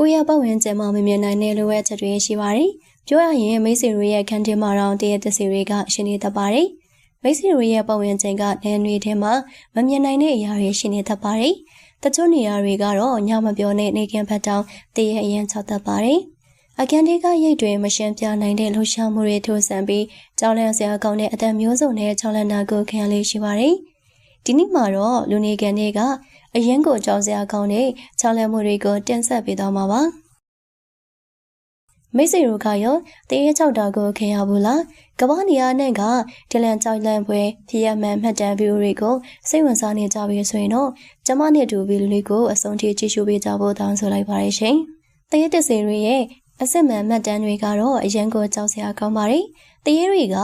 ကိုရပတ်ဝန်းကျင်မှာမမြင်နိုင်တဲ့လိုအပ်ချက်တွေရှိပါတယ်။ပြောရရင်မိတ်ဆွေတို့ရဲ့ခန်းထဲမှာတော့တရသစီတွေကရှိနေတတ်ပါတယ်။မိတ်ဆွေတို့ရဲ့ပတ်ဝန်းကျင်ကနယ်တွေထဲမှာမမြင်နိုင်တဲ့အရာတွေရှိနေတတ်ပါတယ်။တချို့နေရာတွေကတော့ညမပြောတဲ့နေကင်းဖက်တောင်တရအရင်ချတတ်ပါတယ်။အခန်းထဲကရိတ်တွေမရှင်းပြနိုင်တဲ့လှူရှာမှုတွေထိုးဆန်ပြီးကြောင်းလန့်စရာကောင်းတဲ့အသက်မျိုးစုံနဲ့ချောင်းလန့်တာကိုခံရလေးရှိပါတယ်။ဒီနေ့မှာတော့လူနေကန်တွေက အရင်ကိုကြောက်စရာကောင်းတဲ့ချောင်းလန့်မှုတွေကိုတင်ဆက်ပေးသွားမှာပါ။မိတ်ဆွေတို့ကရောတရေချောက်တာကိုခင်ရဘူးလားကမ္ဘာနေရာနဲ့ကဒလန်ကြောက်လန့်ပွဲဖြစ်ရမှန်မှတ်တမ်းဗီဒီယိုတွေကိုစိတ်ဝင်စားနေကြပြီဆိုရင်တော့ကျမနဲ့တူဗီဒီယိုလေးကိုအဆုံးထိကြည့်ရှုပေးကြဖို့တောင်းဆိုလိုက်ပါရရှင်တရေတစေတွေရဲ့အစစ်မှန်မှတ်တမ်းတွေကတော့အရင်ကိုကြောက်စရာကောင်းပါတယ်တရေတွေက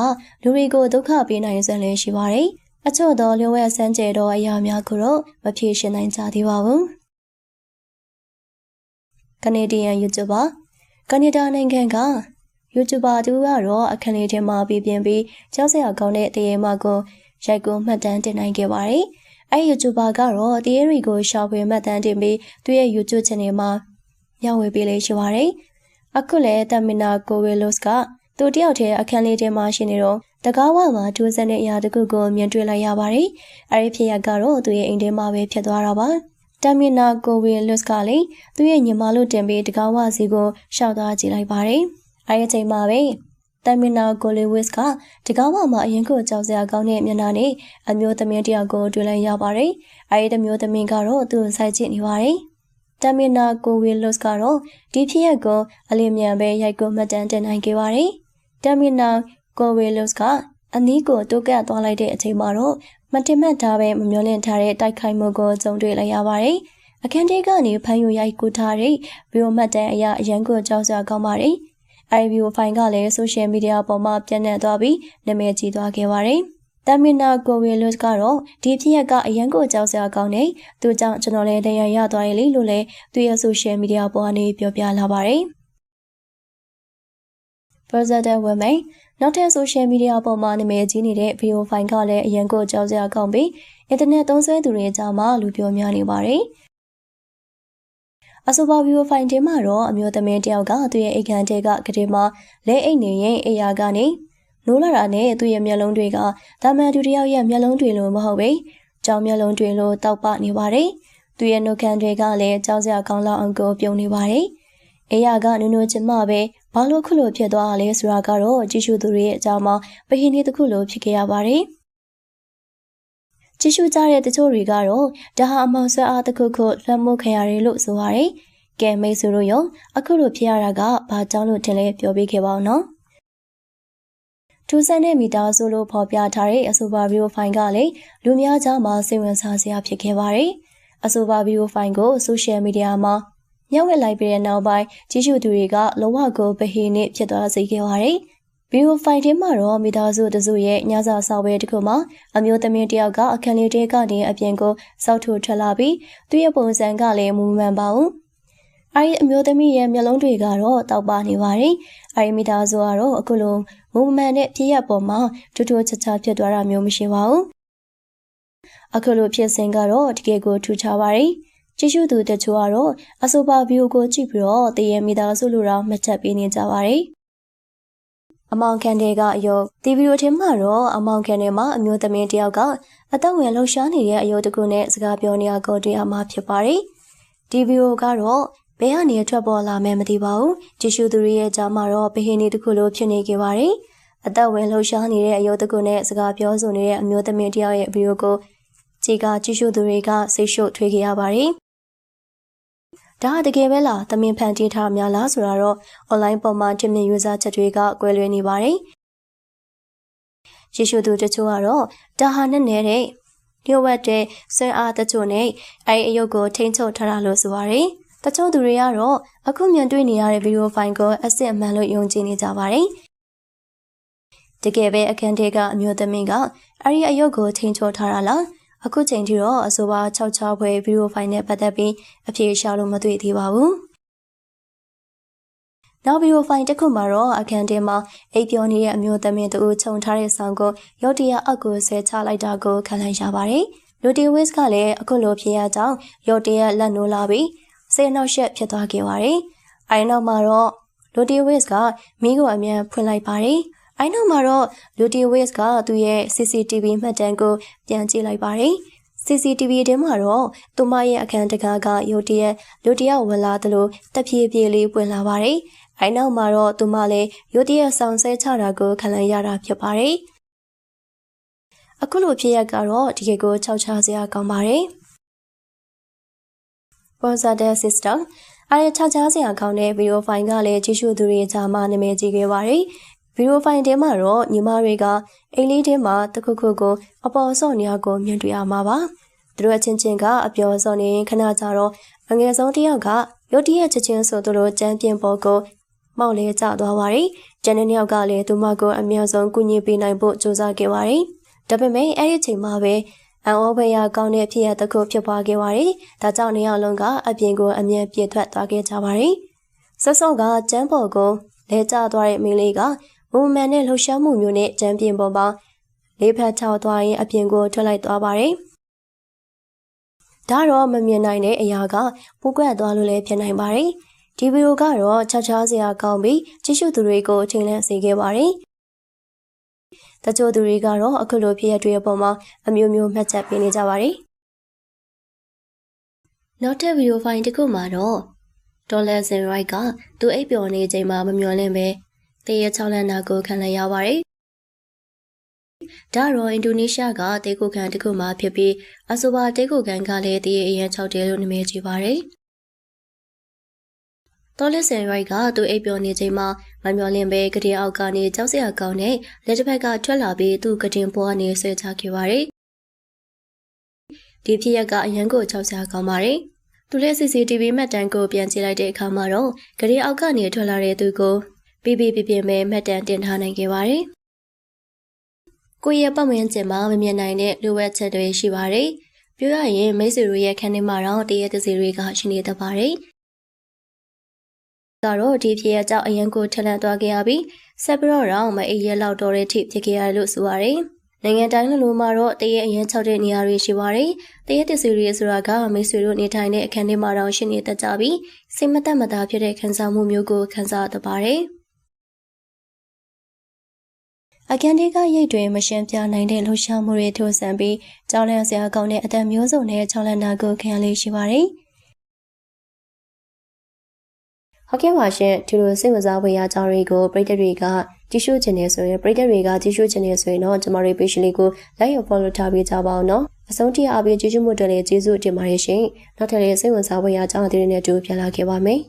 လူတွေကိုဒုက္ခပေးနိုင်စွမ်းလည်းရှိပါတယ် အချို့သောလျှို့ဝှက်ဆန်းကျဲသောအရာများကိုတော့မဖြေရှင်းနိုင်ကြသေးပါဘူးကနေဒီယန် YouTuber ကနေဒါနိုင်ငံက YouTuber တူကတော့အခန်းလေးထဲမှာပြပြင်းပြီးကြောက်စရာကောင်းတဲ့တရေမကိုရိုက်ကူမှတ်တမ်းတင်နိုင်ခဲ့ပါတယ်။အဲဒီ YouTuber ကတော့တရေတွေကိုရှာဖွေမှတ်တမ်းတင်ပြီးသူ့ရဲ့ YouTube channel မှာမျှဝေပေးလေးရှိပါတယ်။အခုလည်းတမင်နာကိုဝေလိုစ်ကသူတယောက်တည်းအခန်းလေးထဲမှာရှိနေတော့ တကားဝမှာထူးဆန်းတဲ့အရာတစ်ခုကိုမြင်တွေ့လိုက်ရပါတယ်။အဲဒီဖြစ်ရပ်ကတော့သူ့ရဲ့အိမ်ထဲမှာပဲဖြစ်သွားတာပါ။တမင်နာကိုဝီလွတ်ကလည်းသူ့ရဲ့ညီမလို့တင်ပြီးတကောင်းဝစီကိုရှောက်သွားကြည့်လိုက်ပါတယ်။အဲဒီအချိန်မှာပဲတမင်နာကိုလီဝစ်ကတကောင်းဝမှာအရင်ကကြောက်စရာကောင်းတဲ့မျက်နှာနဲ့အမျိုးသမီးတယောက်ကိုတွေ့လိုက်ရပါတယ်။အဲဒီတမျိုးသမီးကတော့သူ့ကိုစိုက်ကြည့်နေပါတယ်။တမင်နာကိုဝီလွတ်ကတော့ဒီဖြစ်ရပ်ကိုအလင်းမြန်ပဲရိုက်ကူမှတ်တမ်းတင်နိုင်ခဲ့ပါတယ်။တမင်နာ ကိုဝီလွတ်ကအနီးကိုတိုးကပ်သွားလိုက်တဲ့အချိန်မှာတော့မတင်မှတ်ထားပဲမမျောလင့်ထားတဲ့တိုက်ခိုက်မှုကိုကြုံတွေ့လိုက်ရပါတယ်။အခန်းထဲကနေဖမ်းယူရိုက်ကူထားတဲ့ဗီဒီယိုမှတ်တမ်းအရအရန်ကိုကြောက်စရာကောင်းပါတယ်။အဲဒီဗီဒီယိုဖိုင်ကလည်းဆိုရှယ်မီဒီယာပေါ်မှာပြန့်နှံ့သွားပြီးနာမည်ကြီးသွားခဲ့ပါတယ်။တမင်နာကိုဝေလုစ်ကတော့ဒီဖြစ်ရပ်ကအရန်ကိုကြောက်စရာကောင်းနေသူကြောင့်ကျွန်တော်လည်းတရားရသွားရလေလို့လည်းသူရဲ့ဆိုရှယ်မီဒီယာပေါ်ကနေပြောပြလာပါတယ်။ President Women နောက်ထပ် social media ပေါ်မှာနာမည်ကြီးနေတဲ့ video file ကလည်းအရင်ကကြောက်စရာကောင်းပြီး internet သုံးစွဲသူတွေကြားမှာလူပြောများနေပါတယ်။အဆိုပါ video file ထဲမှာတော့အမျိုးသမီးတယောက်ကသူ့ရဲ့အိတ်ခမ်းထဲကကလေးမလဲအိတ်နေရင်အိယာကနေနိုးလာတာနဲ့သူ့ရဲ့မျက်လုံးတွေကတာမန်သူတယောက်ရဲ့မျက်လုံးတွေလိုမဟုတ်ပဲ။ကြောင်မျက်လုံးတွေလိုတောက်ပနေပါတယ်။သူ့ရဲ့နှုတ်ခမ်းတွေကလည်းကြောက်စရာကောင်းလောက်အောင်ကိုပြုံးနေပါတယ်။ အေးရကနုံနုံချင်မှပဲဘာလို့ခုလိုဖြစ်သွားလဲဆိုတာကတော့ကြည့်ရှုသူတွေရဲ့အကြောင်းမှာပဟိနေတစ်ခုလိုဖြစ်ခဲ့ရပါတယ်။ကြည့်ရှုကြတဲ့တချို့တွေကတော့ဒါဟာအမောင်ဆွဲအားတစ်ခုခုလွှမ်းမိုးခံရတယ်လို့ဆိုပါတယ်။ကဲမိတ်ဆွေတို့ရောအခုလိုဖြစ်ရတာကဘာကြောင့်လို့ထင်လဲပြောပြခဲ့ပါဦးနော်။ထူးဆန်းတဲ့မီတာဆိုလို့ဖော်ပြထားတဲ့အဆိုပါဗီဒီယိုဖိုင်ကလည်းလူများကြားမှာစိတ်ဝင်စားစရာဖြစ်ခဲ့ပါတယ်။အဆိုပါဗီဒီယိုဖိုင်ကိုဆိုရှယ်မီဒီယာမှာ မျက်ဝက်လိုက်ပြီးတဲ့နောက်ပိုင်းကြီးစုသူတွေကလောဝကိုဗဟိနစ်ဖြစ်သွားစေခဲ့ပါတယ်။ဗီဒီယိုဖိုင်ထဲမှာတော့မိသားစုတစုရဲ့ညစာဆောက်ပွဲတစ်ခုမှာအမျိုးသမီးတစ်ယောက်ကအခန်းလေးတဲကနေအပြင်ကိုစောက်ထိုးထွက်လာပြီးသူ့ရဲ့ပုံစံကလည်းမူမှန်ပါဘူး။အဲဒီအမျိုးသမီးရဲ့မျက်လုံးတွေကတော့တောက်ပနေပါတယ်။အဲဒီမိသားစုကတော့အခုလိုမူမှန်တဲ့ဖြစ်ရပ်ပေါ်မှာထူးထူးခြားခြားဖြစ်သွားတာမျိုးမရှိပါဘူး။အခုလိုဖြစ်စဉ်ကတော့တကယ်ကိုထူးခြားပါတယ်။ ကြည့်ရှုသူတချို့ကတော့အဆိုပါဗီဒီယိုကိုကြည့်ပြီးတော့တရေမိသားစုလိုတော့မှတ်ချက်ပေးနေကြပါတယ်။အမောင်ကန်တွေကအယုတ်ဒီဗီဒီယိုထဲမှာတော့အမောင်ကန်တွေမှာအမျိုးသမီးတယောက်ကအသက်ဝင်လှူရှားနေတဲ့အယုတ်တကူနဲ့စကားပြောနေရကိုတွေ့ရမှာဖြစ်ပါတယ်။ဒီဗီဒီယိုကတော့ဘယ်ကနေထွက်ပေါ်လာမယ်မသိပါဘူး။ကြည့်ရှုသူတွေရဲ့ကြားမှာတော့ဘဟင်းနေတခုလိုဖြစ်နေကြပါတယ်။အသက်ဝင်လှူရှားနေတဲ့အယုတ်တကူနဲ့စကားပြောဆိုနေတဲ့အမျိုးသမီးတယောက်ရဲ့ဗီဒီယိုကိုကြည်ကကြည့်ရှုသူတွေကစိတ်ရှုပ်ထွေးကြရပါတယ်။ ဒါတကယ်ပဲလားသမင်ဖန်တီးထားများလားဆိုတာတော့ online ပေါ်မှာတင်မြင်ယူဆချက်တွေကကွဲလွဲနေပါတယ်ရေရှုသူတချို့ကတော့ဒါဟာနဲ့နေတဲ့လျှို့ဝှက်တဲ့ဆွဲအားတချို့နဲ့အဲအယုတ်ကိုထိန်းချုပ်ထားတာလို့ဆိုပါတယ်တချို့သူတွေကတော့အခုမြင်တွေ့နေရတဲ့ဗီဒီယိုဖိုင်ကိုအစ်စ်အမှန်လို့ယုံကြည်နေကြပါတယ်တကယ်ပဲအခန်းထဲကအမျိုးသမီးကအဲဒီအယုတ်ကိုထိန်းချုပ်ထားတာလား အခုချိန်ထိတော့အဆိုပါ66ဖွဲဗီဒီယိုဖိုင်နဲ့ပတ်သက်ပြီးအဖြေရှာလို့မတွေ့သေးပါဘူး။နောက်ဗီဒီယိုဖိုင်တစ်ခုမှာတော့အခန်းထဲမှာအိပ်ပျော်နေတဲ့အမျိုးသမီးတူခြုံထားတဲ့ဆောင်ကိုရုတ်တရက်အောက်ကိုဆဲချလိုက်တာကိုခံလိုက်ရပါတယ်။လူတီဝစ်ကလည်းအခုလိုဖြစ်ရကြောင်းရုတ်တရက်လက်နိုးလာပြီးစိတ်အနှောက်အယှက်ဖြစ်သွားခဲ့ပါတယ်။အဲဒီနောက်မှာတော့ Lottie Ways ကမိကိုအမြန်ဖွင့်လိုက်ပါတယ်။ အဲဒီနောက်မှာတော့ Lottie Ways ကသူ့ရဲ့ CCTV မှတ်တမ်းကိုပြန်ကြည့်လိုက်ပါတယ်။ CCTV ထဲမှာတော့သူမရဲ့အခန်းတကားကရုတ်တရက်လူတယောက်ဝင်လာသလိုတပြေးပြေးလေးပွင့်လာပါတယ်။အဲနောက်မှာတော့သူမလည်းရုတ်တရက်ဆောင်ဆဲချတာကိုခံလိုက်ရတာဖြစ်ပါတယ်။အခုလိုဖြစ်ရက်ကတော့တကယ်ကိုခြောက်ခြားစရာကောင်းပါတယ်။ Positive System အားရခြားခြားစရာကောင်းတဲ့ဗီဒီယိုဖိုင်ကလည်းကြည့်ရှုသူတွေကြားမှာနာမည်ကြီးခဲ့ပါတယ်။ ဗီဒီယိုဖိုင်ထဲမှာတော့ညီမတွေကအိမ်လေးထဲမှာတခုခုကိုအပေါ်ဆော့နေရကိုမြင်တွေ့ရမှာပါ။သူတို့အချင်းချင်းကအပျော်ဆော့နေရင်ခဏကြာတော့အငယ်ဆုံးတစ်ယောက်ကရုတ်တရက်ချက်ချင်းဆိုသူတို့ကြမ်းပြင်းပေါ်ကိုမောက်လဲကျသွားပါတယ်။ကျန်တဲ့နှစ်ယောက်ကလည်းသူမကိုအများဆုံးကူညီပေးနိုင်ဖို့ကြိုးစားခဲ့ပါတယ်။ဒါပေမဲ့အဲ့ဒီအချိန်မှာပဲအန်အောဘရကောင်းတဲ့ဖြစ်ရတစ်ခုဖြစ်ပွားခဲ့ပါတယ်။ဒါကြောင့်နေအောင်လုံးကအပြင်ကိုအမြင်ပြည့်ထွက်သွားခဲ့ကြပါတယ်။ဆက်စောကကျန်းပေါ်ကိုလဲကျသွားတဲ့မိန်းလေးက မူမန်နဲ့လှူရှားမှုမျိုးနဲ့ကျန်းပြင်းပေါ်မှာလေးဖက်ချောက်သွားရင်အပြင်ကိုထွက်လိုက်သွားပါတယ်။ဒါတော့မမြင်နိုင်တဲ့အရာကပူကွက်သွားလို့လည်းဖြစ်နိုင်ပါတယ်။ဒီဗီဒီယိုကတော့ခြားခြားစရာကောင်းပြီးကြည့်ရှုသူတွေကိုထင်လန့်စေခဲ့ပါတယ်။တချို့သူတွေကတော့အခုလိုဖြစ်ရတဲ့အပေါ်မှာအမျိုးမျိုးမှတ်ချက်ပေးနေကြပါတယ်။နောက်ထပ်ဗီဒီယိုဖိုင်တစ်ခုမှာတော့ဒေါ်လာဇင်ရိုက်ကသူအိပ်ပျော်နေချိန်မှာမမျှော်လင့်ပဲ တရေချောင်းလန့်တာကိုခံလိုက်ရပါတယ်။ဒါတော့အင်ဒိုနီးရှားကတေကိုခံတစ်ခုမှဖြစ်ပြီးအဆိုပါတေကိုခံကလည်းတရေအရင်၆တဲလို့နာမည်ကြီးပါတယ်။တော်လက်စင်ရိုက်ကသူအိပ်ပျော်နေချိန်မှာမမျောလင့်ပဲကတင်အောက်ကနေကြောက်စရာကောင်းတဲ့လက်တစ်ဖက်ကထွက်လာပြီးသူ့ကတင်ပေါ်ကနေဆွဲချခဲ့ပါတယ်။ဒီဖြစ်ရပ်ကအရန်ကိုကြောက်စရာကောင်းပါတယ်။သူလည်း CCTV မှတ်တမ်းကိုပြန်ကြည့်လိုက်တဲ့အခါမှာတော့ကတင်အောက်ကနေထွက်လာတဲ့သူကို ပြပြပြပြမဲမှတ်တမ်းတင်ထားနိုင်ခဲ့ပါတယ်။ကိုယ့်ရဲ့ပတ်ဝန်းကျင်မှာမမြင်နိုင်တဲ့လိုအပ်ချက်တွေရှိပါတယ်။ပြောရရင်မိတ်ဆွေတို့ရဲ့ခန်းထဲမှာတော့တရေတစီတွေကရှိနေတတ်ပါတယ်။ကတော့ဒီဖြစ်ရကြောင့်အရန်ကိုထလန့်သွားခဲ့ရပြီးဆက်ပြီးတော့တော့မအေးရလောက်တော့တဲ့အထိဖြစ်ခဲ့ရတယ်လို့ဆိုပါတယ်။နိုင်ငံတိုင်းလိုလိုမှာတော့တရေအရန်၆တဲ့နေရာတွေရှိပါတယ်။တရေတစီတွေဆိုတာကမိတ်ဆွေတို့နေထိုင်တဲ့အခန်းထဲမှာတော့ရှိနေတတ်ကြပြီးစိတ်မသက်မသာဖြစ်တဲ့ခံစားမှုမျိုးကိုခံစားတတ်ပါတယ်။ အခန်းထဲကရိတ်တွေမရှင်းပြနိုင်တဲ့လှူရှားမှုတွေထိုးဆန်ပြီးကြောင်းလန့်စရာကောင်းတဲ့အတန်မျိုးစုံနဲ့ချောင်းလန့်တာကိုခံရလေးရှိပါတယ်။ဟုတ်ကဲ့ပါရှင်ဒီလိုစိတ်ဝင်စားဖွယ်ရာအကြောင်းတွေကိုပရိသတ်တွေကကြည့်ရှုချင်နေဆိုရင်ပရိသတ်တွေကကြည့်ရှုချင်နေဆိုရင်တော့ကျမတို့ page လေးကို like ရ follow ထားပေးကြပါအောင်နော်အဆုံးထိအားပေးကြည့်ရှုမှုတွေလည်းကျေးဇူးတင်ပါတယ်ရှင်နောက်ထပ်လည်းစိတ်ဝင်စားဖွယ်ရာအကြောင်းအသေးတွေနဲ့တူပြန်လာခဲ့ပါမယ်